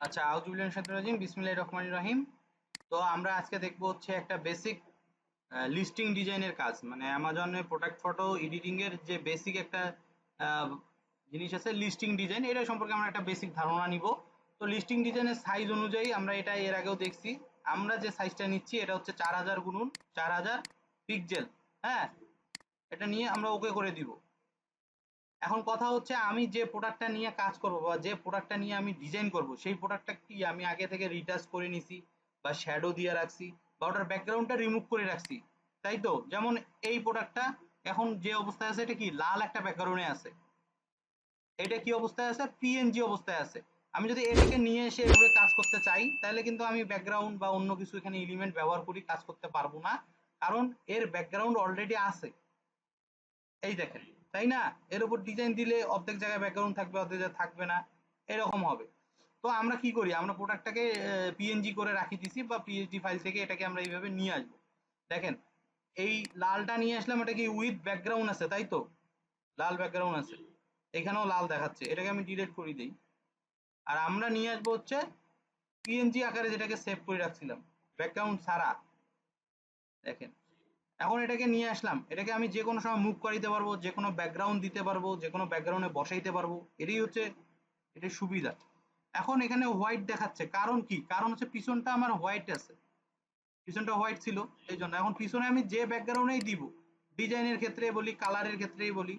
আচ্ছা আউজুবিল্লাহ রাজিম, বিসমিল্লাহির রহমানির রহিম। তো আমরা আজকে দেখব হচ্ছে একটা বেসিক লিস্টিং ডিজাইনের কাজ। মানে অ্যামাজনের প্রোডাক্ট ফটো এডিটিং এর যে বেসিক একটা জিনিস আছে লিস্টিং ডিজাইন এটা সম্পর্কে আমরা একটা বেসিক ধারণা নিব। তো লিস্টিং ডিজাইনের সাইজ অনুযায়ী আমরা এটা এর আগেও দেখছি। আমরা যে সাইজটা নিচ্ছি, এটা হচ্ছে চার হাজার গুণুন, চার হাজার পিক্সেল হ্যাঁ? এটা নিয়ে আমরা ওকে করে দিব। এখন কথা হচ্ছে আমি যে প্রোডাক্টটা নিয়ে কাজ করব বা যে প্রোডাক্টটা নিয়ে আমি ডিজাইন করব, সেই প্রোডাক্টটা কি আমি আগে থেকে রিটাচ করে নিছি বা শ্যাডো দিয়ে রাখছি বা ওটার ব্যাকগ্রাউন্ডটা রিমুভ করে রাখছি? তাই তো? যেমন এই প্রোডাক্টটা এখন যে অবস্থায় আছে, এটা কি লাল একটা ব্যাকগ্রাউন্ডে আছে? এটা কি অবস্থায় আছে? পিএনজি অবস্থায় আছে। আমি যদি এটাকে নিয়ে এসে এভাবে কাজ করতে চাই, তাহলে কিন্তু আমি ব্যাকগ্রাউন্ড বা অন্য কিছু এখানে এলিমেন্ট ব্যবহার করি, কাজ করতে পারব না। কারণ এর ব্যাকগ্রাউন্ড অলরেডি আছে। এই দেখেন। তাই না? এর উপর ডিজাইন দিলে অর্ধেক জায়গায় ব্যাকগ্রাউন্ড থাকবে, অর্ধেক জায়গায় থাকবে না। এরকম হবে। তো আমরা কি করি? আমরা প্রোডাক্টটাকে পিএনজি করে রাখি দিছি বা পিএইচডি ফাইল থেকে এটাকে আমরা এইভাবে নিয়ে আসব। দেখেন, এই লালটা নিয়ে আসলাম, এটা কি উইথ ব্যাকগ্রাউন্ড আছে, তাই তো? লাল ব্যাকগ্রাউন্ড আছে। এখানেও লাল দেখাচ্ছে। এটাকে আমি ডিলিট করে দিই। আর আমরা নিয়ে আসব হচ্ছে পিএনজি আকারে যেটাকে সেভ করে রাখছিলাম ব্যাকগ্রাউন্ড ছাড়া। দেখেন এখন এটাকে নিয়ে আসলাম। এটাকে আমি যে কোনো সময় মুভ করাইতে পারব, যে কোনো ব্যাকগ্রাউন্ড দিতে পারব, যে কোনো ব্যাকগ্রাউন্ডে বসাইতে পারব। এটাই হচ্ছে এটার সুবিধা। এখন এখানে হোয়াইট দেখাচ্ছে। কারণ কি? কারণ হচ্ছে পিছনটা আমার হোয়াইট আছে। পিছনটা হোয়াইট ছিল, এই জন্য। এখন পিছনে আমি যে ব্যাকগ্রাউন্ডেই দিব ডিজাইনের ক্ষেত্রে বলি কালারের ক্ষেত্রেই বলি,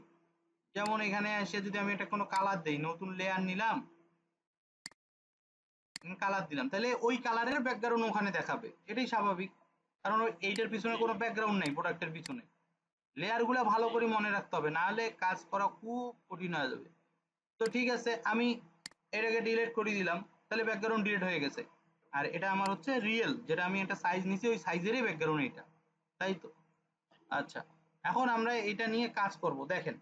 যেমন এখানে এসে যদি আমি এটা কোনো কালার দেই, নতুন লেয়ার নিলাম কালার দিলাম, তাহলে ওই কালারের ব্যাকগ্রাউন্ড ওখানে দেখাবে। এটাই স্বাভাবিক। কারণ এইটার পিছনে কোনো ব্যাকগ্রাউন্ড নেই প্রোডাক্টের পিছনে। লেয়ারগুলো ভালো করে মনে রাখতে হবে, না হলে কাজ করা খুব কঠিন হয়ে যাবে। তো ঠিক আছে, আমি এটাকে ডিলিট করে দিলাম, তাহলে ব্যাকগ্রাউন্ড ডিলিট হয়ে গেছে। আর এটা আমার হচ্ছে রিয়েল যেটা আমি একটা সাইজ নিছি, ওই সাইজেরই ব্যাকগ্রাউন্ড এটা তাই তো? আচ্ছা এখন আমরা এটা নিয়ে কাজ করব। দেখেন,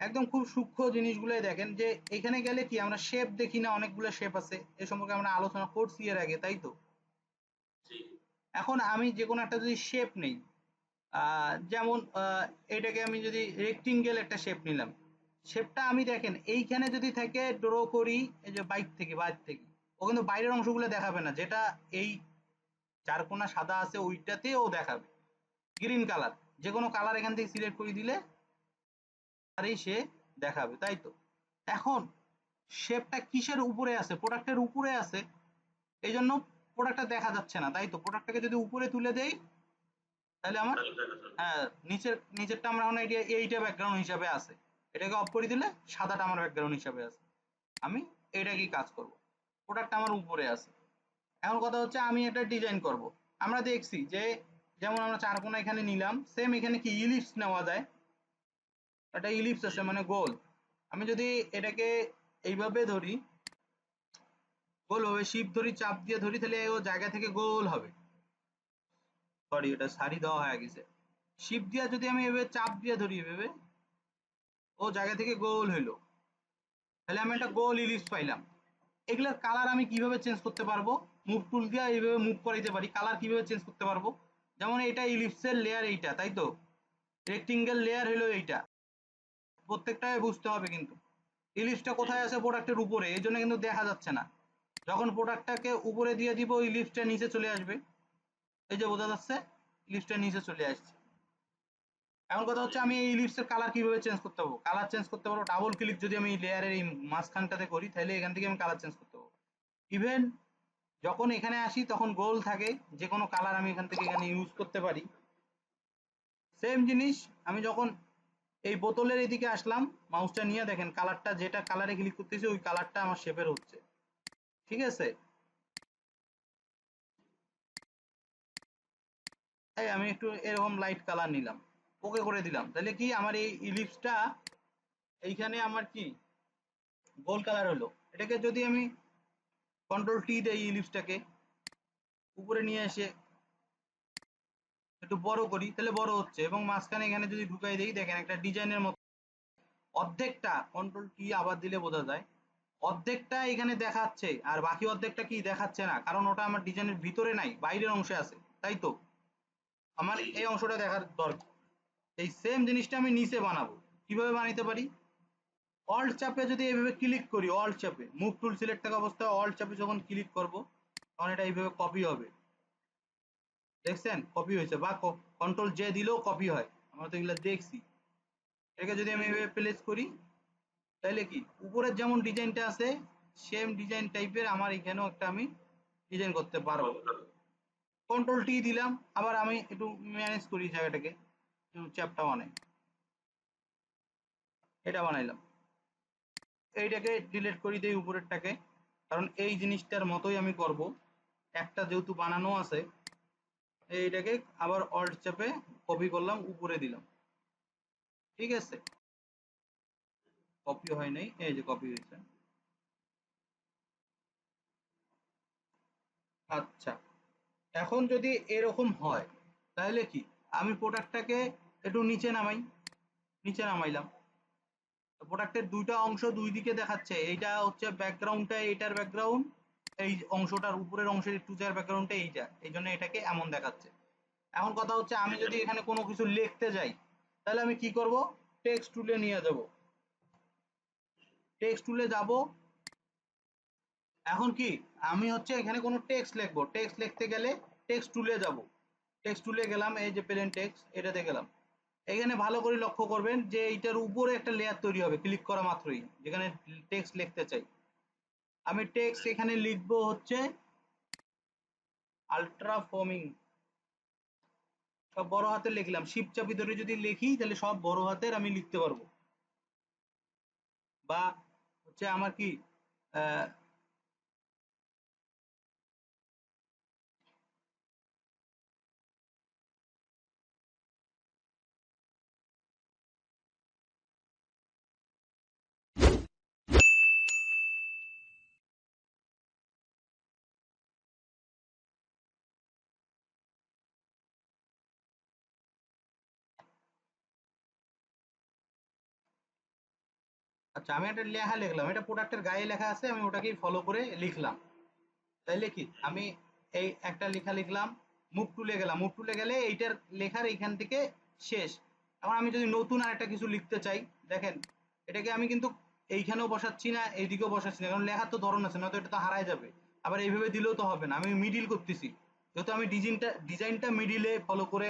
একদম খুব সূক্ষ্ম জিনিসগুলোই দেখেন যে, এখানে গেলে কি আমরা শেপ দেখি না, অনেকগুলো শেপ আছে। এ সম্পর্কে আমরা আলোচনা করছি এর আগে, তাই তো? এখন আমি যে কোনো একটা যদি শেপ নেই যেমন এটাকে আমি যদি রেক্টিঙ্গেল একটা শেপ নিলাম শেপটা আমি দেখেন, এইখানে যদি থেকে ড্র করি, এই যে বাইক থেকে, বাইর থেকে, ও কিন্তু বাইরের অংশগুলো দেখাবে না, যেটা এই চার কোনা সাদা আছে ওইটাতে ও দেখাবে গ্রিন কালার যে কোনো কালার এখান থেকে সিলেক্ট করে দিলে আরেই সে দেখাবে, তাই তো? এখন শেপটা কিসের উপরে আছে? প্রোডাক্টের উপরে আছে এই জন্য প্রোডাক্টটা দেখা যাচ্ছে না তাই তো? প্রোডাক্টটাকে যদি উপরে তুলে দেই তাহলে আমার হ্যাঁ নিচের নিচেরটা আমরা এখন এইটা এইটা ব্যাকগ্রাউন্ড হিসাবে আছে। এটাকে অফ করে দিলে সাদাটা আমার ব্যাকগ্রাউন্ড হিসাবে আছে। আমি এইটাকেই কাজ করব? প্রোডাক্ট আমার উপরে আছে। এখন কথা হচ্ছে আমি এটা ডিজাইন করব। আমরা দেখছি যে যেমন আমরা চার কোনা এখানে নিলাম সেম এখানে কি ইলিপস নেওয়া যায়? একটা ইলিপস আছে মানে গোল। আমি যদি এটাকে এইভাবে ধরি গোল হবে শিপ ধরি, চাপ দিয়ে ধরি, তাহলে ও জায়গা থেকে গোল হবে। সরি এটা সারি দেওয়া হয়ে গেছে। শিপ দিয়া যদি আমি এভাবে চাপ দিয়ে ধরি, এভাবে, ও জায়গা থেকে গোল হইল। তাহলে আমি একটা গোল ইলিপস পাইলাম। এগুলোর কালার আমি কীভাবে চেঞ্জ করতে পারব? মুভ টুল দিয়ে এইভাবে মুভ করাইতে পারি কালার কীভাবে চেঞ্জ করতে পারব? যেমন এটা ইলিপসের লেয়ার এইটা, তাই তো? রেক্টিঙ্গেল লেয়ার হলো এইটা। প্রত্যেকটাই বুঝতে হবে কিন্তু। ইলিপসটা কোথায় আছে প্রোডাক্টের উপরে, এই জন্য কিন্তু দেখা যাচ্ছে না। যখন প্রোডাক্টটাকে উপরে দিয়ে দিব ইলিপসটা নিচে চলে আসবে। এই যে বোঝা যাচ্ছে ইলিপসটা নিচে চলে আসছে। এখন কথা হচ্ছে, আমি এই ইলিপসের কালার কীভাবে চেঞ্জ করতে পারব? কালার চেঞ্জ করতে পারব ডাবল ক্লিক যদি আমি লেয়ারের এই মাঝখানটাতে করি, তাহলে এখান থেকে আমি কালার চেঞ্জ করতে পারব। ইভেন যখন এখানে আসি, তখন গোল থাকে, যে কোনো কালার আমি এখান থেকে এখানে ইউজ করতে পারি। সেম জিনিস, আমি যখন এই বোতলের এদিকে আসলাম মাউসটা নিয়ে দেখেন কালারটা যেটা কালারে ক্লিক করতেছি, ওই কালারটা আমার শেপের হচ্ছে। ঠিক আছে? এই আমি একটু এরকম লাইট কালার নিলাম। ওকে করে দিলাম। তাহলে কি আমার এই ইলিপসটা এইখানে আমার কি? গোল কালার হলো। এটাকে যদি আমি কন্ট্রোল টি দেই ইলিপসটাকে উপরে নিয়ে এসে একটু বড় করি, তাহলে বড় হচ্ছে এবং মাঝখানে এখানে যদি ঢুকাই দিই, দেখেন একটা ডিজাইনের মতো অর্ধেকটা কন্ট্রোল টি আবার দিলে বোঝা যায়। অর্ধেকটা এখানে দেখাচ্ছে আর বাকি অর্ধেকটা কি দেখাচ্ছে না? কারণ ওটা আমার ডিজাইনের ভিতরে নাই বাইরের অংশে আছে তাই তো? আমার এই অংশটা দেখার দরকার। এই সেম জিনিসটা আমি নিচে বানাবো। কীভাবে বানাইতে পারি? অল্ট চাপে যদি এইভাবে ক্লিক করি অল্ট চাপে মুভ টুল সিলেক্ট থাকা অবস্থায় অল্ট চাপে যখন ক্লিক করব তখন এটা এইভাবে কপি হবে। দেখছেন? কপি হয়েছে বা কন্ট্রোল জে দিলেও কপি হয়। আমরা তো এগুলো দেখছি। এটাকে যদি আমি এভাবে প্লেস করি তাহলে কি? উপরের যেমন ডিজাইনটা আছে সেম ডিজাইন টাইপের আমার এখানেও একটা আমি ডিজাইন করতে পারব। কন্ট্রোল টি দিলাম, আবার আমি একটু ম্যানেজ করি জায়গাটাকে চ্যাপটা বানাই এটা বানাইলাম। এইটাকে ডিলিট করে দিই উপরেরটাকে, কারণ এই জিনিসটার মতোই আমি করব। একটা যেহেতু বানানো আছে, এইটাকে আবার অল্ট চাপে কপি করলাম, উপরে দিলাম। ঠিক আছে? কপি হয় নাই? এই যে কপি হয়েছে। আচ্ছা এখন যদি এরকম হয়, তাহলে কি? আমি প্রোডাক্টটাকে একটু নিচে নামাই, নিচে নামাইলাম। প্রোডাক্টের দুইটা অংশ দুই দিকে দেখাচ্ছে। এইটা হচ্ছে ব্যাকগ্রাউন্ডটা এইটার ব্যাকগ্রাউন্ড এই অংশটার উপরের অংশের একটু যার ব্যাকগ্রাউন্ডটা এইটা। এই জন্য এটাকে এমন দেখাচ্ছে। এখন কথা হচ্ছে, আমি যদি এখানে কোনো কিছু লিখতে যাই, তাহলে আমি কি করব? টেক্সট টুলে নিয়ে যাব। টেক্সট টুলে যাব। এখন কি? আমি হচ্ছে এখানে কোনো টেক্সট লিখব। টেক্সট লিখতে গেলে টেক্সট টুলে যাব। টেক্সট টুলে গেলাম, এই যে প্লেন টেক্সট এটাতে গেলাম। এখানে ভালো করে লক্ষ্য করবেন যে এইটার উপরে একটা লেয়ার তৈরি হবে ক্লিক করা মাত্রই, যেখানে টেক্সট লিখতে চাই। আমি টেক্সট এখানে লিখব হচ্ছে আলট্রা ফর্মিং সব বড় হাতে লিখলাম। শিপ চাপি ধরে যদি লিখি, তাহলে সব বড় হাতের আমি লিখতে পারব। বা হচ্ছে আমার কি আচ্ছা আমি একটা লেখা লিখলাম। এটা প্রোডাক্টের গায়ে লেখা আছে, আমি ওটাকেই ফলো করে লিখলাম। তাইলে কি? আমি এই একটা লেখা লিখলাম মুভ টুলে গেলাম। মুভ টুলে গেলে এইটার লেখার এইখান থেকে শেষ। এখন আমি যদি নতুন আর একটা কিছু লিখতে চাই, দেখেন, এটাকে আমি কিন্তু এইখানেও বসাচ্ছি না, এইদিকেও বসাচ্ছি না, কারণ লেখার তো ধরন আছে, নয়তো এটা তো হারায় যাবে। আবার এইভাবে দিলেও তো হবে না, আমি মিডিল করতেছি। যেহেতু আমি ডিজাইনটা ডিজাইনটা মিডিলে ফলো করে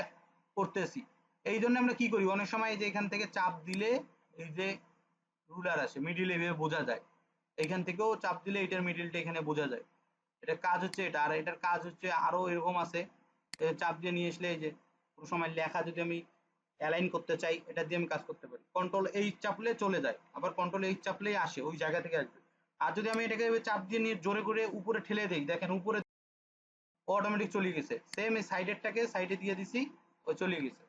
করতেছি। এই জন্য আমরা কি করি? অনেক সময় যে এখান থেকে চাপ দিলে, এই যে রুলার আসে মিডিল এভাবে বোঝা যায়। এখান থেকেও চাপ দিলে এটার মিডিলটা এখানে বোঝা যায়। এটা কাজ হচ্ছে এটা, আর এটার কাজ হচ্ছে আরও এরকম আছে চাপ দিয়ে নিয়ে আসলে এই যে কোনো সময় লেখা যদি আমি অ্যালাইন করতে চাই, এটা দিয়ে আমি কাজ করতে পারি। কন্ট্রোল এই চাপলে চলে যায়, আবার কন্ট্রোল এই চাপলেই আসে, ওই জায়গা থেকে আসবে। আর যদি আমি এটাকে চাপ দিয়ে নিয়ে জোরে করে উপরে ঠেলে দেই, দেখেন উপরে অটোমেটিক চলে গেছে। সেম এই সাইডেরটাকে সাইডে দিয়ে দিছি, ও চলে গেছে।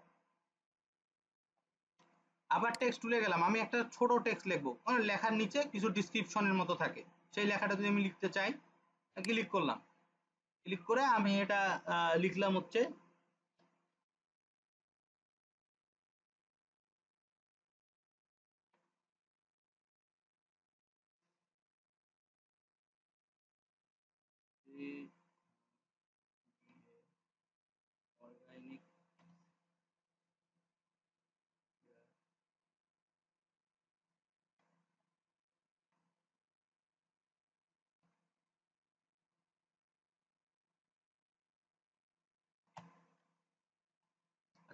আবার টেক্সট তুলে গেলাম। আমি একটা ছোট টেক্সট লিখব। মানে লেখার নিচে কিছু ডিসক্রিপশনের মতো থাকে। সেই লেখাটা যদি আমি লিখতে চাই ক্লিক করলাম। ক্লিক করে আমি এটা লিখলাম হচ্ছে অর্গানিক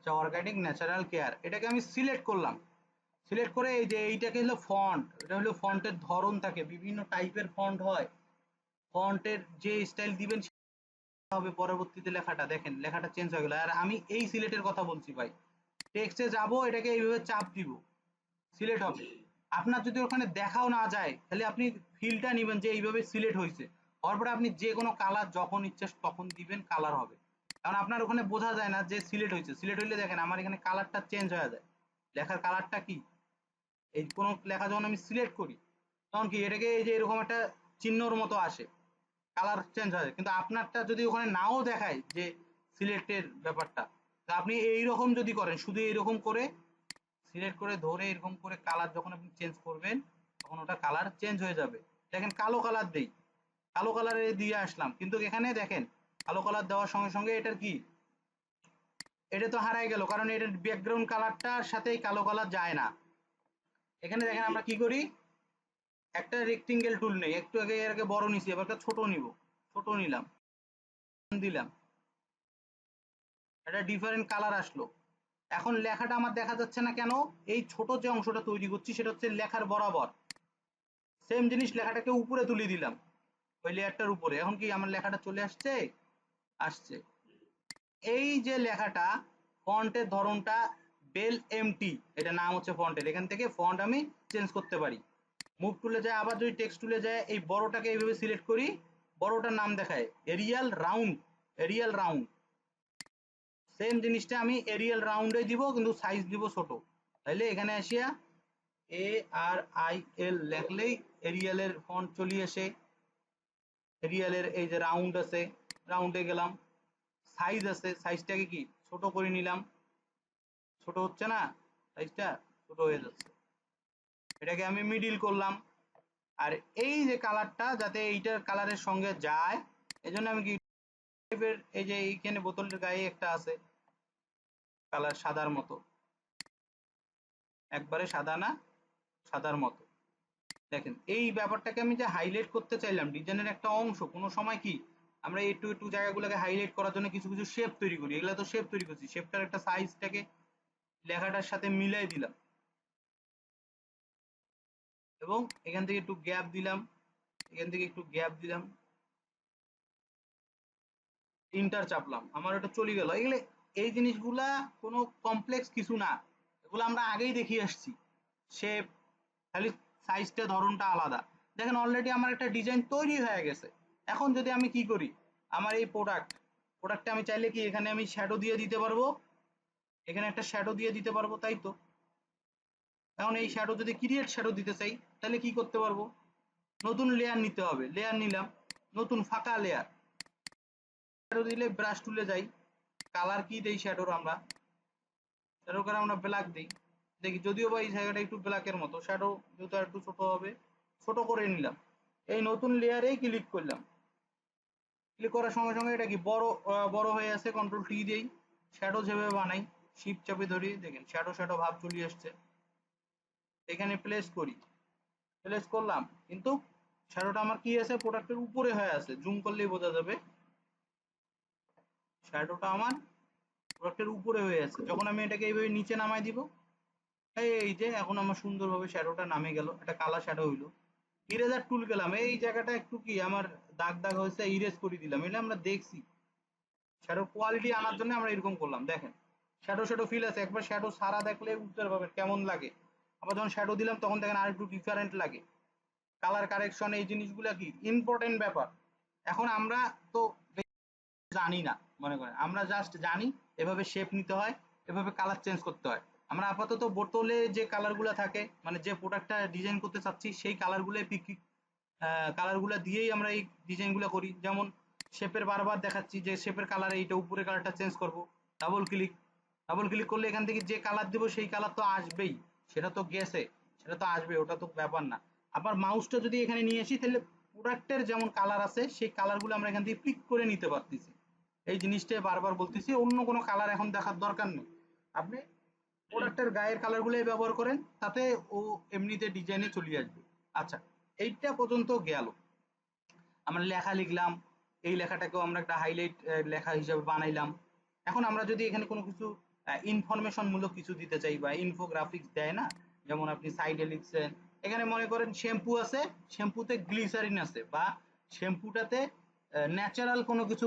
আচ্ছা অর্গানিক ন্যাচারাল কেয়ার এটাকে আমি সিলেক্ট করলাম। সিলেক্ট করে এই যে এইটাকে হলো ফন্ট এটা হলো ফন্টের ধরন থাকে, বিভিন্ন টাইপের ফন্ট হয়। ফন্টের যে স্টাইল দিবেন হবে পরবর্তীতে লেখাটা, দেখেন, লেখাটা চেঞ্জ হয়ে গেল। আর আমি এই সিলেটের কথা বলছি ভাই। টেক্সটে যাব, এটাকে এইভাবে চাপ দিব। সিলেক্ট হবে। আপনার যদি ওখানে দেখাও না যায়, তাহলে আপনি ফিলটা নেবেন যে এইভাবে সিলেক্ট হয়েছে হওয়ার পরে আপনি যে কোনো কালার যখন ইচ্ছে তখন দিবেন কালার হবে। কারণ আপনার ওখানে বোঝা যায় না যে সিলেক্ট হয়েছে। সিলেক্ট হইলে দেখেন আমার এখানে কালারটা চেঞ্জ হয়ে যায়। লেখার কালারটা কি? এই কোনো লেখা যখন আমি সিলেক্ট করি, তখন কি এটাকে এই যে এরকম একটা চিহ্নর মতো আসে। কালার চেঞ্জ হয় কিন্তু আপনারটা যদি ওখানে নাও দেখায় যে সিলেক্টের ব্যাপারটা, তা আপনি এইরকম যদি করেন, শুধু এইরকম করে সিলেক্ট করে ধরে এরকম করে কালার যখন আপনি চেঞ্জ করবেন, তখন ওটা কালার চেঞ্জ হয়ে যাবে। দেখেন কালো কালার দেই। কালো কালারে দিয়ে আসলাম। কিন্তু এখানে দেখেন কালো কালার দেওয়ার সঙ্গে সঙ্গে এটার কি? এটা তো হারাই গেল, কারণ এটার ব্যাকগ্রাউন্ড কালারটার সাথে কালো কালার যায় না। এখানে দেখেন আমরা কি করি? একটা রেক্টেঙ্গেল টুল নেই, একটু আগে এর আগে বড় নিছি, এবার ছোট নিব। ছোট নিলাম, দিলাম। এটা ডিফারেন্ট কালার আসলো। এখন লেখাটা আমার দেখা যাচ্ছে না কেন? এই ছোট যে অংশটা তৈরি করছি, সেটা হচ্ছে লেখার বরাবর। সেম জিনিস লেখাটাকে উপরে তুলে দিলাম, ওই লেয়ারটার উপরে। এখন কি আমার লেখাটা চলে আসছে? আসছে। এই যে লেখাটা, ফন্টের ধরনটা বেল এমটি এটা নাম হচ্ছে ফন্টের। এখান থেকে ফন্ট আমি চেঞ্জ করতে পারি। মুভ টুলে যায়, আবার যদি টেক্সট টুলে যায়, এই বড়টাকে এইভাবে সিলেক্ট করি, বড়টার নাম দেখায় Arial round Arial round same জিনিসটা আমি এরিয়াল রাউন্ডে দিব, কিন্তু সাইজ দিব ছোট। তাইলে এখানে আসিয়া এ আর আই এল লেখলেই এরিয়ালের ফন্ট চলে আসে। এরিয়ালের এই যে রাউন্ড আছে রাউন্ডে গেলাম। সাইজ আছে সাইজটাকে কি? ছোট করে নিলাম। ছোট হচ্ছে না? সাইজটা ছোট হয়ে যাচ্ছে। এটাকে আমি মিডিল করলাম। আর এই যে কালারটা যাতে এইটার কালারের সঙ্গে যায়, এজন্য আমি কি এই যে এইখানে বোতলের গায়ে একটা আছে কালার সাদার মতো। একবারে সাদা না, সাদার মতো। দেখেন, এই ব্যাপারটাকে আমি যে হাইলাইট করতে চাইলাম ডিজাইনের একটা অংশ, কোনো সময় কি আমরা একটু একটু জায়গাগুলোকে হাইলাইট করার জন্য কিছু কিছু শেপ তৈরি করি। এগুলো তো শেপ তৈরি করছি। শেপটার একটা সাইজটাকে লেখাটার সাথে মিলাই দিলাম। এবং এখান থেকে একটু গ্যাপ দিলাম। এখান থেকে একটু গ্যাপ দিলাম। ইন্টার চাপলাম। আমার এটা চলে গেল। এগুলো, এই জিনিসগুলা কোনো কমপ্লেক্স কিছু না। এগুলো আমরা আগেই দেখিয়ে আসছি। শেপ খালি সাইজটা ধরনটা আলাদা। দেখেন অলরেডি আমার একটা ডিজাইন তৈরি হয়ে গেছে। এখন যদি আমি কি করি? আমার এই প্রোডাক্ট প্রোডাক্টে আমি চাইলে কি এখানে আমি শ্যাডো দিয়ে দিতে পারব? এখানে একটা শ্যাডো দিয়ে দিতে পারব, তাই তো? এখন এই শ্যাডো যদি ক্রিয়েট শ্যাডো দিতে চাই, তাহলে কি করতে পারব? নতুন লেয়ার নিতে হবে। লেয়ার নিলাম, নতুন ফাঁকা লেয়ার শ্যাডো দিলে ব্রাশ টুলে যাই। কালার কি দেই শ্যাডোর আমরা? শ্যাডো করে আমরা ব্ল্যাক দিই। দেখি, যদিও বা এই জায়গাটা একটু ব্ল্যাকের মতো। শ্যাডো যেহেতু একটু ছোট হবে, ছোট করে নিলাম। এই নতুন লেয়ারেই ক্লিক করলাম। ক্লিক করার সঙ্গে সঙ্গে এটা কি বড় বড় হয়ে আছে কন্ট্রোল টি দেই শ্যাডো যেভাবে বানাই শিপ চাপে ধরি, দেখেন শ্যাডো শ্যাডো ভাব চলে আসছে। এখানে প্লেস করি। প্লেস করলাম, কিন্তু শ্যাডোটা আমার কি আছে? প্রোডাক্টের উপরে হয়ে আছে। জুম করলেই বোঝা যাবে। শ্যাডোটা আমার প্রোডাক্টের উপরে হয়ে আছে। যখন আমি এটাকে এইভাবে নিচে নামাই দিব, এই যে এখন আমার সুন্দরভাবে শ্যাডোটা নামে গেল। একটা কালা শ্যাডো হইল। ইরেজার টুল গেলাম। এই জায়গাটা একটু কি? আমার দাগ দাগ হয়েছে ইরেজ করে দিলাম। এটা আমরা দেখছি। শ্যাডো কোয়ালিটি আনার জন্য আমরা এরকম করলাম, দেখেন। শ্যাডো শ্যাডো ফিল আছে। একবার শ্যাডো সারা দেখলে বুঝতে পারবেন কেমন লাগে। আবার যখন শ্যাডো দিলাম, তখন দেখেন আর একটু ডিফারেন্ট লাগে। কালার কারেকশন এই জিনিসগুলো কি? ইম্পর্টেন্ট ব্যাপার। এখন আমরা তো জানি না, মনে করেন। আমরা জাস্ট জানি, এভাবে শেপ নিতে হয়, এভাবে কালার চেঞ্জ করতে হয়। আমরা আপাতত বোতলে যে কালারগুলো থাকে মানে যে প্রোডাক্টটা ডিজাইন করতে চাচ্ছি, সেই কালারগুলো পিক কালারগুলো দিয়েই আমরা এই ডিজাইনগুলো করি। যেমন শেপের বারবার দেখাচ্ছি যে শেপের কালার এইটা উপরে কালারটা চেঞ্জ করব। ডাবল ক্লিক ডাবল ক্লিক করলে এখান থেকে যে কালার দেবো, সেই কালার তো আসবেই। সেটা তো গেছে। সেটা তো আসবে, ওটা তো ব্যাপার না। আবার মাউসটা যদি এখানে নিয়ে আসি, তাহলে প্রোডাক্টের যেমন কালার আছে, সেই কালারগুলো আমরা এখান থেকে পিক করে নিতে পারতেছি। এই জিনিসটা বারবার বলতেছি, অন্য কোনো কালার এখন দেখার দরকার নেই। আপনি প্রোডাক্টের গায়ের কালারগুলোই ব্যবহার করেন, তাতে ও এমনিতে ডিজাইনে চলে আসবে। আচ্ছা এইটা পর্যন্ত গেল। আমরা লেখা লিখলাম, এই লেখাটাকেও আমরা একটা হাইলাইট লেখা হিসাবে বানাইলাম। এখন আমরা যদি এখানে কোনো কিছু ইনফরমেশন মূলক কিছু দিতে চাই বা ইনফোগ্রাফিক্স দেয় না, যেমন আপনি সাইডে লিখছেন, এখানে মনে করেন শ্যাম্পু আছে শ্যাম্পুতে গ্লিসারিন আছে বা শ্যাম্পুটাতে ন্যাচারাল কোনো কিছু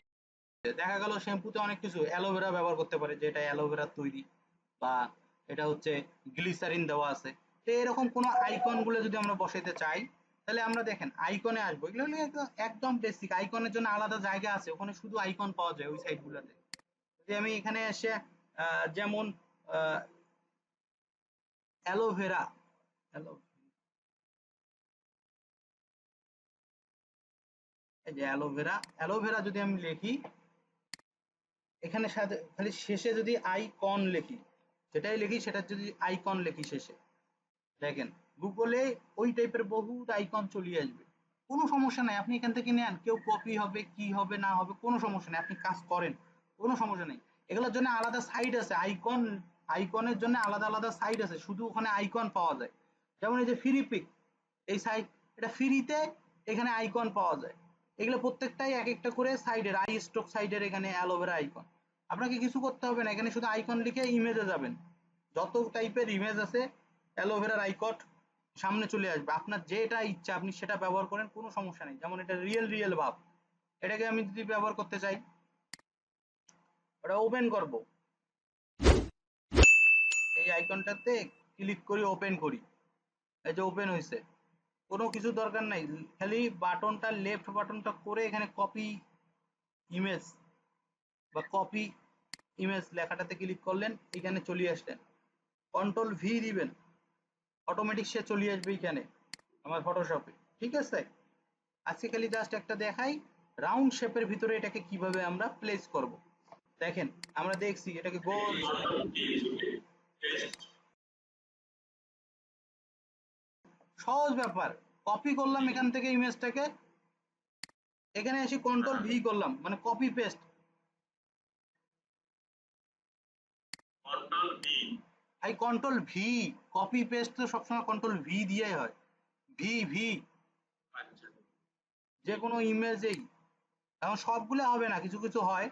দেখা গেল শ্যাম্পুতে অনেক কিছু অ্যালোভেরা ব্যবহার করতে পারে, যেটা অ্যালোভেরা তৈরি বা এটা হচ্ছে গ্লিসারিন দেওয়া আছে। তো এরকম কোনো আইকনগুলো যদি আমরা বসাইতে চাই তাহলে আমরা দেখেন আইকনে আসব। এগুলো হলো একদম- বেসিক আইকনের জন্য আলাদা জায়গা আছে। ওখানে শুধু আইকন পাওয়া যায় ওই সাইট গুলোতে। যদি আমি এখানে এসে যেমন অ্যালোভেরা অ্যালো এই যে অ্যালোভেরা অ্যালোভেরা যদি আমি লিখি, এখানে সাথে, খালি শেষে যদি আইকন লিখি, যেটাই লিখি সেটা যদি আইকন লিখি শেষে। দেখেন। গুগলে ওই টাইপের বহুত আইকন চলে আসবে। কোনো সমস্যা নাই, আপনি এখান থেকে নেন। কেউ কপি হবে, কি হবে, না হবে, কোনো সমস্যা নেই। আপনি কাজ করেন, কোনো সমস্যা নেই। এগুলোর জন্য আলাদা সাইট আছে। আইকন আইকনের জন্য আলাদা আলাদা সাইট আছে। শুধু ওখানে আইকন পাওয়া যায়। যেমন এই যে ফ্রি এই সাইড এটা ফ্রিতে এখানে আইকন পাওয়া যায়। এগুলো প্রত্যেকটাই এক একটা করে সাইডের আই স্ট্রোক সাইডের এখানে অ্যালোভেরা আইকন আপনাকে কিছু করতে হবে না। এখানে শুধু আইকন লিখে ইমেজে যাবেন। যত টাইপের ইমেজ আছে, অ্যালোভেরার আইকট সামনে চলে আসবে। আপনার যেটা ইচ্ছা আপনি সেটা ব্যবহার করেন, কোনো সমস্যা নেই। যেমন এটা রিয়েল রিয়েল ভাব। এটাকে আমি যদি ব্যবহার করতে চাই, ওটা ওপেন করব। এই আইকনটাতে ক্লিক করি ওপেন করি। এই যে ওপেন হয়েছে কোনো কিছু দরকার নাই। খালি বাটনটা লেফট বাটনটা করে এখানে কপি ইমেজ বা কপি ইমেজ লেখাটাতে ক্লিক করলেন, এখানে চলে আসলেন। কন্ট্রোল ভি দিবেন। অটোমেটিক সে চলে আসবে এখানে, আমার ফটোশপে ঠিক আছে? আজকে খালি জাস্ট একটা দেখাই রাউন্ড শেপের ভিতরে এটাকে কীভাবে আমরা প্লেস করব। দেখেন, আমরা দেখছি এটাকে গোল সহজ ব্যাপার কপি করলাম এখান থেকে ইমেজটাকে এখানে এসে কন্ট্রোল ভি করলাম মানে কপি পেস্ট কন্ট্রোল বি এই কন্ট্রোল ভি কপি পেস্ট তো সবসময় কন্ট্রোল ভি দিয়েই হয়। ভি ভি যে কোনো ইমেজেই এখন সবগুলো হবে না, কিছু কিছু হয়।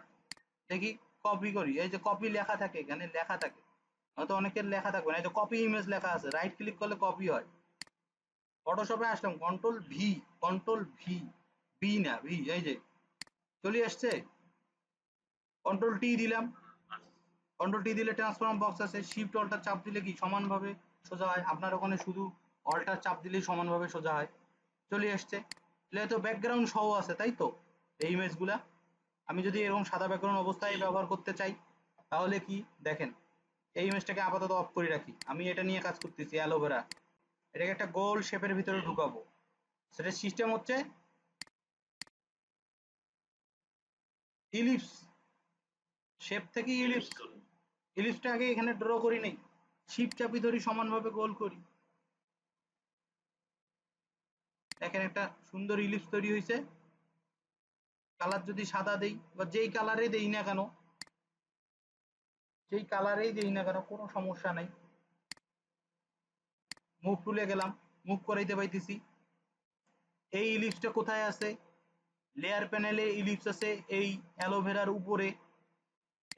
দেখি কপি করি। এই যে কপি লেখা থাকে এখানে, লেখা থাকে। হয়তো অনেকের লেখা থাকবে না। এই যে কপি ইমেজ লেখা আছে রাইট ক্লিক করলে কপি হয়। ফটোশপে আসলাম control V control V B না ভি এই যে। চলে আসছে। কন্ট্রোল টি দিলাম। কন্ট্রোল টি দিলে ট্রান্সফর্ম বক্স আছে শিফট অল্টার চাপ দিলে কি সমানভাবে সোজা হয়? আপনার ওখানে শুধু অল্টার চাপ দিলেই সমানভাবে সোজা হয়। চলে এসছে। এগুলো তো ব্যাকগ্রাউন্ড সহ আছে, তাই তো? এই ইমেজগুলা আমি যদি এরকম সাদা ব্যাকগ্রাউন্ড অবস্থায় ব্যবহার করতে চাই, তাহলে কি? দেখেন, এই ইমেজটাকে আপাতত অফ করে রাখি। আমি এটা নিয়ে কাজ করতেছি অ্যালোভেরা এটাকে একটা গোল শেপের ভিতরে ঢুকাবো। সেটা সিস্টেম হচ্ছে ইলিপস শেপ থেকে ইলিপস ইলিপসটা আগে এখানে ড্র করি নেই। শিপ চাপি ধরি, সমানভাবে গোল করি। দেখেন একটা সুন্দর ইলিপস তৈরি হয়েছে। কালার যদি সাদা দেই, বা যেই কালারে দেই না কেন, যেই কালারেই দেই না কেন, কোনো সমস্যা নাই। মুভ তুলে গেলাম মুভ করাইতে পাইতেছি। এই ইলিপসটা কোথায় আছে? লেয়ার প্যানেলে ইলিপস আছে, এই অ্যালোভেরার উপরে।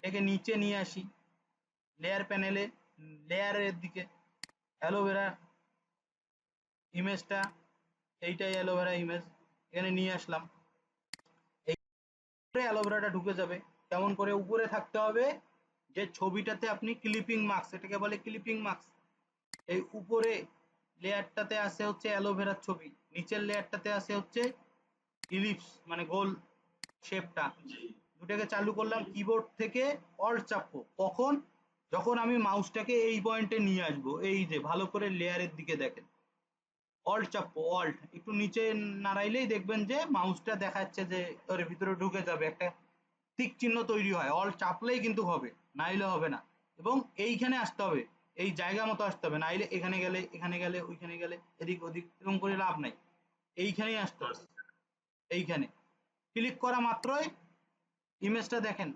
একে নিচে নিয়ে আসি। লেয়ার প্যানেলে লেয়ারের দিকে অ্যালোভেরা ইমেজটা এইটাই অ্যালোভেরা ইমেজ এখানে নিয়ে আসলাম। এই অ্যালোভেরাটা ঢুকে যাবে। কেমন করে উপরে থাকতে হবে? যে ছবিটাতে আপনি ক্লিপিং মার্কস এটাকে বলে ক্লিপিং মার্কস এই উপরে লেয়ারটাতে আছে হচ্ছে অ্যালোভেরার ছবি, নিচের লেয়ারটাতে আছে হচ্ছে ইলিপস মানে গোল শেপটা দুটাকে চালু করলাম কিবোর্ড থেকে অল্ট চাপবো। কখন? যখন আমি মাউসটাকে এই পয়েন্টে নিয়ে আসব, এই যে ভালো করে লেয়ারের দিকে দেখেন। অল্ট চাপবো অল্ট একটু নিচে নাড়াইলেই দেখবেন যে মাউসটা দেখাচ্ছে যে ওর ভিতরে ঢুকে যাবে, একটা টিক চিহ্ন তৈরি হয়। অল্ট চাপলেই কিন্তু হবে, নাইলে হবে না। এবং এইখানে আসতে হবে, এই জায়গা মতো আসতে হবে, নাইলে এখানে গেলে এখানে গেলে, ওইখানে গেলে, এদিক ওদিক, এরকম করে লাভ নাই। এইখানেই আসতে হবে, এইখানে। ক্লিক করা মাত্রই ইমেজটা দেখেন।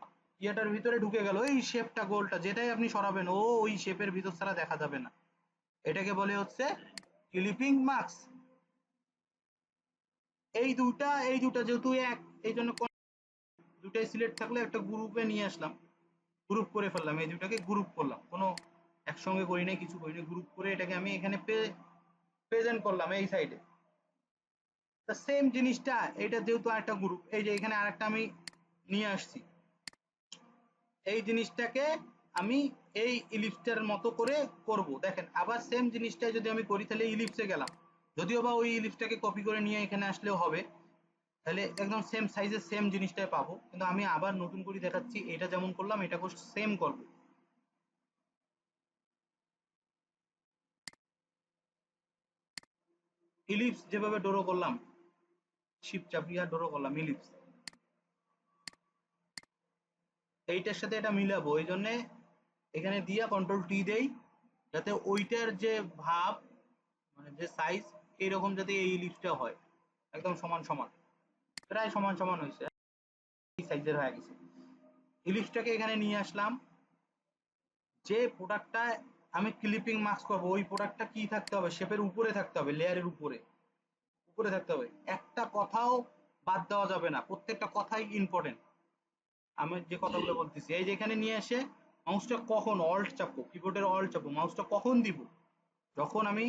ইয়েটার ভিতরে ঢুকে গেল। এই শেপটা, গোলটা, যেটাই আপনি সরাবেন, ও ওই শেপের ভিতর ছাড়া দেখা যাবে না। এটাকে বলে হচ্ছে ক্লিপিং মার্কস এই দুটা এই দুটা যেহেতু এক, এই জন্য দুটাই সিলেক্ট থাকলে একটা গ্রুপে নিয়ে আসলাম। গ্রুপ করে ফেললাম, এই দুটাকে গ্রুপ করলাম। কোনো একসঙ্গে করি নাই, কিছু করি নাই গ্রুপ করে এটাকে আমি এখানে প্রেজেন্ট করলাম এই সাইডে তা সেম জিনিসটা এটা যেহেতু আরেকটা গ্রুপ এই যে এখানে আরেকটা আমি নিয়ে আসছি। এই জিনিসটাকে আমি এই ইলিপসটার মতো করে করব। দেখেন, আবার সেম জিনিসটা যদি আমি করি, তাহলে ইলিপসে গেলাম। যদিও বা ওই ইলিপসটাকে কপি করে নিয়ে এখানে আসলেও হবে, তাহলে একদম সেম সাইজের সেম জিনিসটাই পাবো। কিন্তু আমি আবার নতুন করে দেখাচ্ছি, এটা যেমন করলাম, এটাকেও সেম করব। ইলিপস যেভাবে ড্র করলাম শিপ চাপিয়া ড্র করলাম ইলিপস এইটার সাথে এটা মিলাবো ওই জন্য এখানে দিয়া কন্ট্রোল টি দেই, যাতে ওইটার যে ভাব মানে যে সাইজ এইরকম যাতে এই ইলিপসটা হয়। একদম সমান সমান। প্রায় সমান সমান হয়েছে এই সাইজের হয়ে গেছে। ইলিপসটাকে এখানে নিয়ে আসলাম। যে প্রোডাক্টটা আমি ক্লিপিং মাস্ক করব, ওই প্রোডাক্টটা কি থাকতে হবে? শেপের উপরে থাকতে হবে লেয়ারের উপরে। উপরে থাকতে হবে। একটা কথাও বাদ দেওয়া যাবে না। প্রত্যেকটা কথাই ইম্পর্টেন্ট আমি যে কথাগুলো বলতেছি, এই যে এখানে নিয়ে এসে মাউসটা কখন অল্ট চাপবো? কিবোর্ডের অল্ট চাপবো। মাউসটা কখন দিব? যখন আমি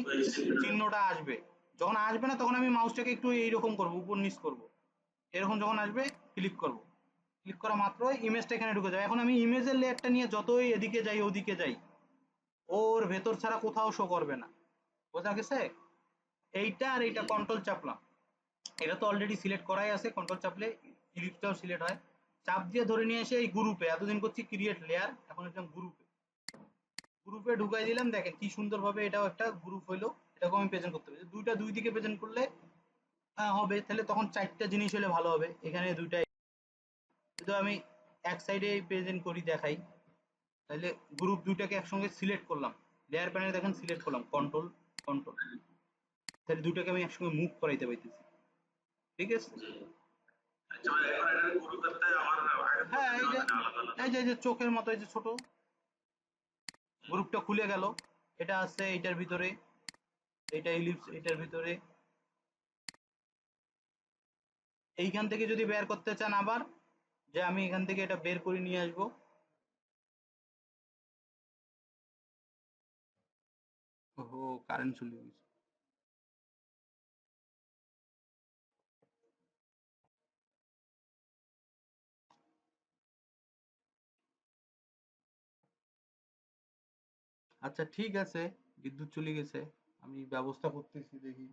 চিহ্নটা আসবে। যখন আসবে না, তখন আমি মাউসটাকে একটু এইরকম করব, উপর নিচ করব। এরকম যখন আসবে ক্লিক করব। ক্লিক করা মাত্রই ইমেজটা এখানে ঢুকে যাবে এখন আমি ইমেজের লেয়ারটা নিয়ে যতই এদিকে যাই, ওদিকে যাই, ওর ভেতর ছাড়া কোথাও শো করবে না। বোঝা গেছে? এইটা আর এইটা কন্ট্রোল চাপলাম। এটা তো অলরেডি সিলেক্ট করাই আছে। কন্ট্রোল চাপলে ইলিপসটাও সিলেক্ট হয়। চাপ দিয়ে ধরে নিয়ে এসে এই গ্রুপে এতদিন করছি ক্রিয়েট লেয়ার এখন একদম গ্রুপে গ্রুপে ঢুকাই দিলাম দেখেন কি সুন্দরভাবে এটাও একটা গ্রুপ হলো এটাকে আমি প্রেজেন্ট করতে পারি। দুইটা দুই দিকে প্রেজেন্ট করলে আহ, হবে তাহলে তখন চারটা জিনিস হলে ভালো হবে। এখানে দুইটা যদি আমি এক সাইডে প্রেজেন্ট করি দেখাই তাহলে গ্রুপ দুইটাকে একসঙ্গে সিলেক্ট করলাম। লেয়ার প্যানেল দেখেন সিলেক্ট করলাম কন্ট্রোল কন্ট্রোল তাহলে দুইটাকে আমি একসঙ্গে মুভ করাইতে পাইতেছি ঠিক আছে? হ্যাঁ এই যে। এই যে চোখের মতো, এই যে ছোট গ্রুপটা খুলে গেল। এটা আছে এইটার ভিতরে এটা ইলিপস এটার ভিতরে। এইখান থেকে যদি বের করতে চান আবার, যে আমি এখান থেকে এটা বের করে নিয়ে আসব। ওহো কারেন্ট চলে গেছে। আচ্ছা ঠিক আছে। বিদ্যুৎ চলে গেছে। আমি ব্যবস্থা করতেছি, দেখি।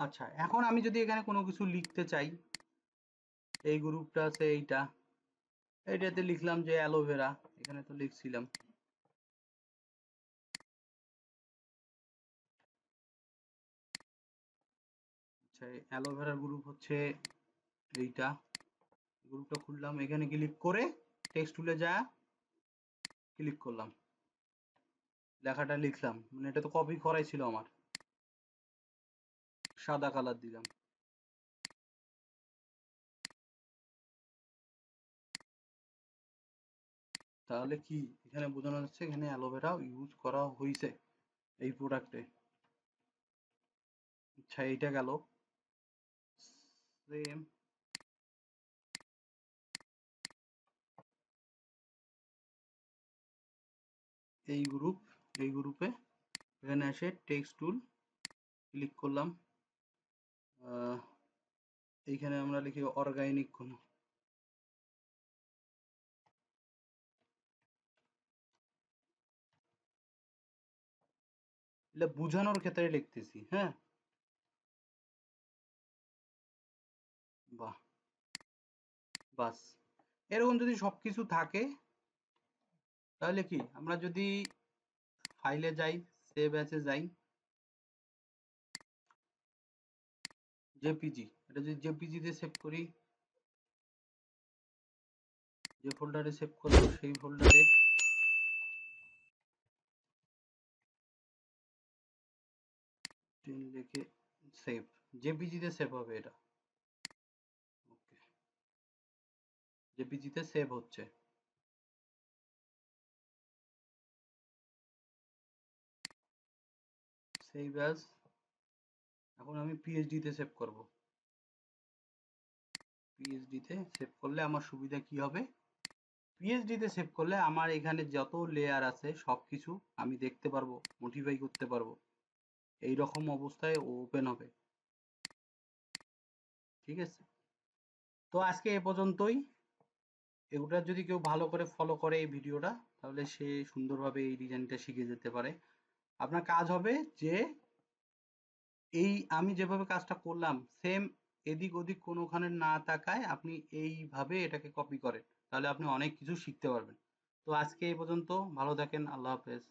আচ্ছা এখন আমি যদি এখানে কোনো কিছু লিখতে চাই, এই গ্রুপটা আছে, এইটা। এইটাতে লিখলাম যে অ্যালোভেরা এখানে তো লিখছিলাম। আচ্ছা অ্যালোভেরার গ্রুপ হচ্ছে এইটা গ্রুপটা খুললাম, এখানে ক্লিক করে টেক্সট টুলে যা ক্লিক করলাম। লেখাটা লিখলাম মানে এটা তো কপি করাই ছিল আমার। সাদা কালার দিলাম। তাহলে কি? এখানে বোঝানো যাচ্ছে এখানে অ্যালোভেরা ইউজ করা হয়েছে এই প্রোডাক্টে আচ্ছা এইটা গেল। সেম এই গ্রুপ এই গ্রুপে এখানে এসে টেক্সট টুল ক্লিক করলাম। এইখানে আমরা লিখি অর্গানিক কোনো। বোঝানোর ক্ষেত্রে লিখতেছি হ্যাঁ? বাস। এরকম যদি সবকিছু থাকে, তাহলে কি? আমরা যদি ফাইলে যাই সেভ অ্যাসে যাই জেপিজি এটা যদি জেপিজি তে সেভ করি, যে ফোল্ডারে সেভ করব, সেই ফোল্ডারে সেভ জেপিজি তে সেভ হবে এটা। জেপিজি তে সেভ হচ্ছে। সেভ অ্যাজ এখন আমি পিএইচডি তে সেভ করব। পিএইচডি তে সেভ করলে আমার সুবিধা কি হবে? পিএইচডি তে সেভ করলে আমার এখানে যত লেয়ার আছে, সবকিছু আমি দেখতে পারব মডিফাই করতে পারব। এই রকম অবস্থায় ওপেন হবে। ঠিক আছে? তো আজকে এ পর্যন্তই। এগুলা যদি কেউ ভালো করে ফলো করে এই ভিডিওটা তাহলে সে সুন্দরভাবে এই ডিজাইনটা শিখে যেতে পারে। আপনার কাজ হবে যে, এই আমি যেভাবে কাজটা করলাম সেম এদিক ওদিক কোনোখানে না তাকায় আপনি এইভাবে এটাকে কপি করেন। তাহলে আপনি অনেক কিছু শিখতে পারবেন। তো আজকে এই পর্যন্ত, ভালো থাকেন, আল্লাহ হাফেজ।